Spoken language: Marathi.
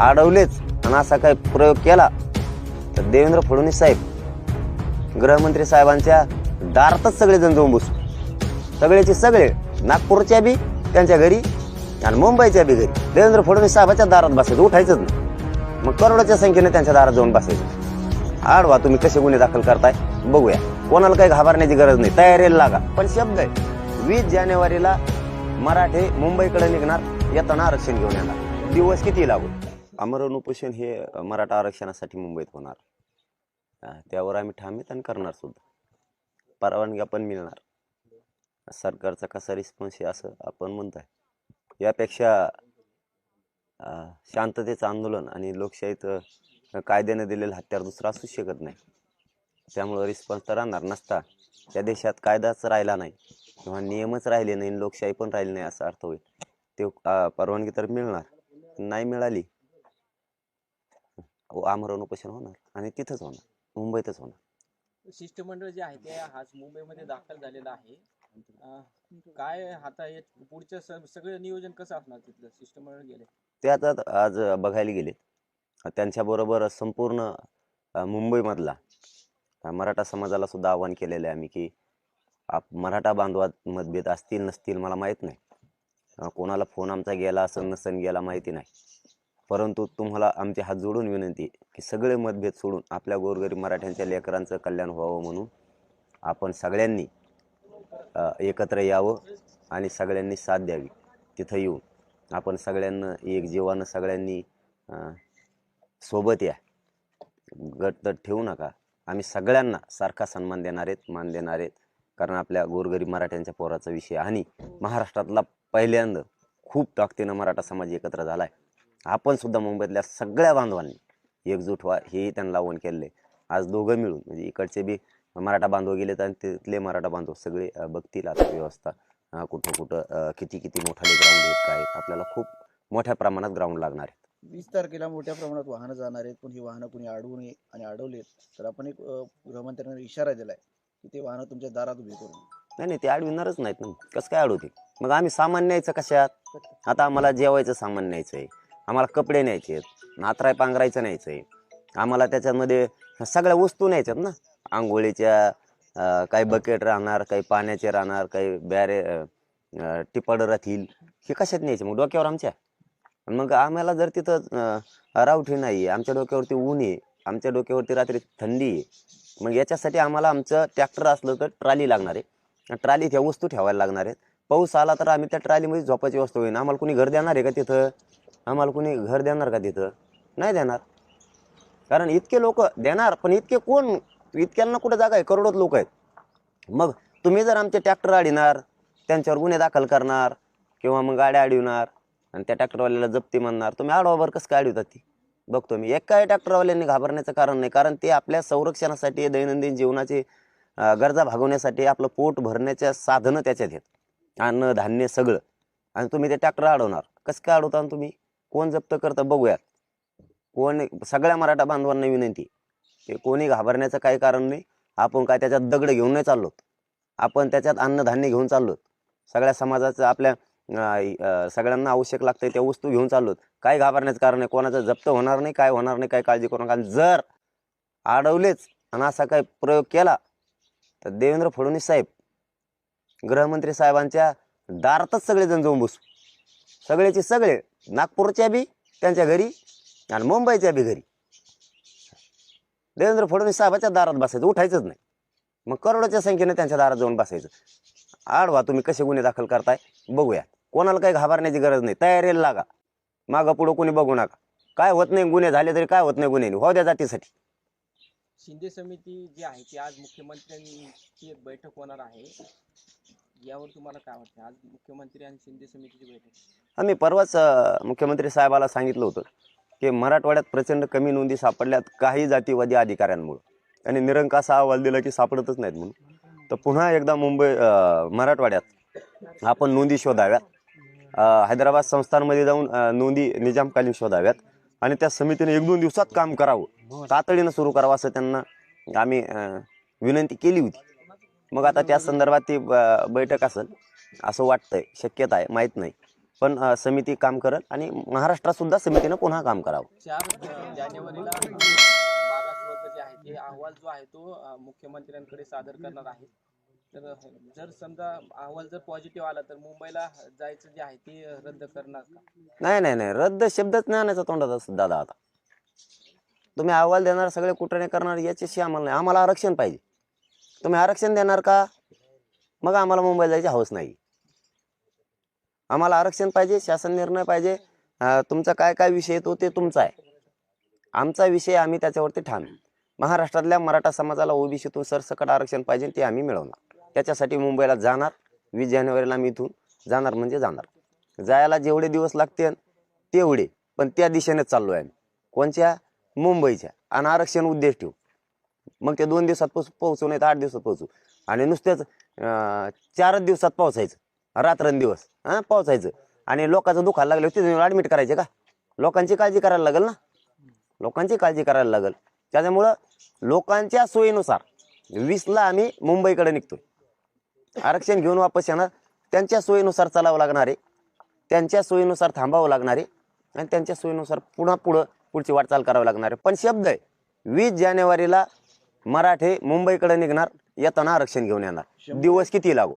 अडवलेच आणि असा काही प्रयोग केला तर देवेंद्र फडणवीस साहेब गृहमंत्री साहेबांच्या दारातच सगळेजण जाऊन बसू. सगळेचे सगळे नागपूरच्या बी त्यांच्या घरी आणि मुंबईच्या बी घरी. देवेंद्र फडणवीस साहेबाच्या दारात बसायचं उठायचंच नाही. मग करोडच्या संख्येने त्यांच्या दारात जाऊन बसायचं. आडवा तुम्ही कसे गुन्हे दाखल करताय? बघूया. कोणाला काही घाबरण्याची गरज नाही. तयारीला लागा. पण शब्द आहे वीस जानेवारीला मराठे मुंबईकडे निघणार येताना आरक्षण घेऊन येणार. दिवस किती लागू? आमरण उपोषण हे मराठा आरक्षणासाठी मुंबईत होणार. त्यावर आम्ही ठामीत आणि करणार सुद्धा. परवानग्या पण मिळणार. सरकारचा कसा रिस्पॉन्स आहे असं आपण म्हणत आहे यापेक्षा शांततेचं आंदोलन आणि लोकशाहीत कायद्याने दिलेलं हत्यार दुसरं असूच शकत नाही. त्यामुळं रिस्पॉन्स तर राहणार नसता. त्या देशात कायदाच राहिला नाही. किंवा नियमच राहिले नाही आणि लोकशाही पण राहिली नाही असा अर्थ होईल. ते परवानगी तर मिळणार. नाही मिळाली आमरण उपोषण होणार आणि तिथंच होणार मुंबईतच होणार. शिष्टमंडळ जे आहे ते आज मुंबईमध्ये दाखल झालेलं आहे. अं, काय आता हे पुढचं स- सगळं नियोजन कसं असणार तिथलं? शिष्टमंडळ गेले. ते आता आज बघायला गेले त्यांच्याबरोबर संपूर्ण अ, मुंबईमधला अ, मराठा समाजाला सुद्धा आव्हान केलेलं आहे आम्ही की आप मराठा बांधवात मतभेद असतील नसतील मला माहीत नाही. अ, कोणाला फोन आमचा गेला असेल नसेल गेला माहिती नाही. परंतु तुम्हाला आमचे हात जोडून विनंती की सगळे मतभेद सोडून आपल्या गोरगरीब मराठ्यांच्या लेकरांचं कल्याण व्हावं म्हणून आपण सगळ्यांनी एकत्र यावं आणि सगळ्यांनी साथ द्यावी. तिथं येऊन आपण सगळ्यांना एक जीवानं सगळ्यांनी सोबत या. गट ठेवू नका. आम्ही सगळ्यांना सारखा सन्मान देणार आहेत मान देणार आहेत. कारण आपल्या गोरगरीब मराठ्यांच्या पोराचा विषय आणि महाराष्ट्रातला पहिल्यांदा खूप ताकदीनं मराठा समाज एकत्र झाला आहे आपण सुद्धा मुंबईतल्या सगळ्या बांधवांनी एकजूट व्हा हेही त्यांना आव्हान केलेलं आहे. आज दोघं मिळून म्हणजे इकडचे बी मराठा बांधव गेलेत आणि तिथले मराठा बांधव सगळे बघतील आता व्यवस्था कुठं कुठं किती किती मोठाले ग्राउंड आहेत काय आहेत. आपल्याला खूप मोठ्या प्रमाणात ग्राउंड लागणार आहे वीस तारखेला मोठ्या प्रमाणात वाहनं जाणार आहेत पण ही वाहनं कोणी अडवू नये आणि अडवलेत तर आपण एक गृहमंत्र्यांना इशारा दिलाय की ते वाहनं तुमच्या दारात उभी करू नाही नाही ते अडविणारच नाहीत ना. कसं काय अडवते मग आम्ही सामान न्यायचं कशात? आता आम्हाला जेवायचं सामान न्यायचं आहे आम्हाला कपडे न्यायचे आहेत नातराय पांघरायचं न्यायचं आहे आम्हाला त्याच्यामध्ये सगळ्या वस्तू न्यायच्यात ना. आंघोळीच्या काही बकेट राहणार काही पाण्याचे राहणार काही बॅरे टिपाड राहतील. हे कशात न्यायचे? मग डोक्यावर आमच्या. मग आम्हाला जर तिथं रावठी नाही आमच्या डोक्यावरती ऊन आहे आमच्या डोक्यावरती रात्री थंडी आहे मग याच्यासाठी आम्हाला आमचं ट्रॅक्टर असलं तर ट्राली लागणार आहे. ट्रालीत ह्या वस्तू ठेवायला लागणार आहेत. पाऊस आला तर आम्ही त्या ट्रालीमध्ये झोपायची वस्तू होईन आम्हाला कोणी घर देणार आहे का तिथं? आम्हाला कोणी घर देणार का तिथं? नाही देणार. कारण इतके लोक देणार पण इतके कोण इतक्यांना कुठं जागा आहे? करोडोत लोक आहेत. मग तुम्ही जर आमचे ट्रॅक्टर अडविणार त्यांच्यावर गुन्हे दाखल करणार किंवा मग गाड्या अडविणार आणि त्या ट्रॅक्टरवाल्याला जप्ती म्हणणार तुम्ही आडवावर कसं काय अडवितात ती? बघतो मी. एक काय ट्रॅक्टरवाल्यांनी घाबरण्याचं कारण नाही. कारण ते आपल्या संरक्षणासाठी दैनंदिन जीवनाची गरजा भागवण्यासाठी आपलं पोट भरण्याच्या साधनं त्याच्यात आहेत. अन्न धान्य सगळं. आणि तुम्ही ते ट्रॅक्टर अडवणार कसं काय अडवता तुम्ही? कोण जप्त करतं बघूयात. कोण सगळ्या मराठा बांधवांना विनंती की कोणी घाबरण्याचं काही कारण नाही. आपण काय त्याच्यात दगड घेऊन नाही चाललो आपण त्याच्यात अन्नधान्य घेऊन चाललो सगळ्या समाजाचं आपल्या सगळ्यांना आवश्यक लागतं त्या वस्तू घेऊन चाललो काय घाबरण्याचं कारण नाही. कोणाचं जप्त होणार नाही काय होणार नाही काय काळजी करू नका. जर अडवलेच आणि असा काही प्रयोग केला तर देवेंद्र फडणवीस साहेब गृहमंत्री साहेबांच्या दारातच सगळेजण जाऊन बसू. सगळेचे सगळे नागपूरच्या बी त्यांच्या घरी आणि मुंबईच्या बी घरी. देवेंद्र फडणवीस साहेबाच्या दारात बसायचं उठायचंच नाही. मग करोडोच्या संख्येने त्यांच्या दारात जाऊन बसायचं. आडवा तुम्ही कसे गुन्हे दाखल करताय? बघूया. कोणाला काही घाबरण्याची गरज नाही. तयारीला लागा. मागं पुढं कोणी बघू नका. काय होत नाही गुन्हे झाले तरी काय होत नाही गुन्हे हो द्या जातीसाठी. शिंदे समिती जी आहे ती आज मुख्यमंत्र्यांची एक बैठक होणार आहे. यावर तुम्हाला काय वाटतं? आज मुख्यमंत्री आणि शिंदे समितीची बैठक. आम्ही परवाच मुख्यमंत्री साहेबाला सांगितलं होतं की मराठवाड्यात प्रचंड कमी नोंदी सापडल्यात काही जातीवादी अधिकाऱ्यांमुळं. आणि निरंकास अहवाल दिला की सापडतच नाहीत म्हणून. तर पुन्हा एकदा मुंबई मराठवाड्यात आपण नोंदी शोधाव्यात. हैदराबाद संस्थांमध्ये जाऊन अं, नोंदी निजामकालीन शोधाव्यात आणि त्या समितीने एक दोन दिवसात काम करावं. तातडीनं सुरू करावं असं त्यांना आम्ही अं, विनंती केली होती. मग आता त्या संदर्भात ती बैठक असेल असं वाटतंय शक्यता आहे माहीत नाही. पण समिती काम करत आणि महाराष्ट्रात सुद्धा समितीनं पुन्हा काम करावं. चार जानेवारीला मागासवर्ग जे आहे ते अहवाल जो आहे तो मुख्यमंत्र्यांकडे सादर करणार आहे. तर जर समजा अहवाल जर पॉझिटिव्ह आला तर मुंबईला जायचं जे आहे ते रद्द करणार का? नाही नाही नाही रद्द शब्दच नाही आणायचा तोंडात दादा आता. तुम्ही अहवाल देणार सगळे कुठे करणार याच्याशी आम्हाला नाही. आम्हाला आरक्षण पाहिजे. तुम्ही आरक्षण देणार का? मग आम्हाला मुंबईला जायची हौस नाही. आम्हाला आरक्षण पाहिजे शासन निर्णय पाहिजे. तुमचा काय काय विषय येतो ते तुमचा आहे. आमचा विषय आम्ही त्याच्यावरती ठाम महाराष्ट्रातल्या मराठा समाजाला ओबीसीतून सरसकट आरक्षण पाहिजे ते आम्ही मिळवणार. त्याच्यासाठी मुंबईला जाणार. वीस जानेवारीला मी इथून जाणार म्हणजे जाणार. जायला जेवढे दिवस लागतील तेवढे. पण त्या दिशेने चाललो आहे आम्ही. कोणच्या? मुंबईच्या. आणि आरक्षण उद्देश ठेवू. मग ते दोन दिवसात पोच पोहोचू नाही तर आठ दिवसात पोहोचू आणि नुसतेच चारच दिवसात पावसायचं रात्रंदिवस हां पावसायचं आणि लोकांचं दुखायला लागलं तिथे ॲडमिट करायचे का? लोकांची काळजी करायला लागेल ना? लोकांची काळजी करायला लागेल. त्याच्यामुळं लोकांच्या सोयीनुसार वीसला आम्ही मुंबईकडे निघतो आरक्षण घेऊन वापस येणार त्यांच्या सोयीनुसार चालावं लागणार आहे. त्यांच्या सोयीनुसार थांबावं लागणार आहे. आणि त्यांच्या सोयीनुसार पुन्हा पुढं पुढची वाटचाल करावी लागणार आहे. पण शब्द आहे वीस जानेवारीला मराठे मुंबईकडे निघणार येताना आरक्षण घेऊन येणार. दिवस किती लागू?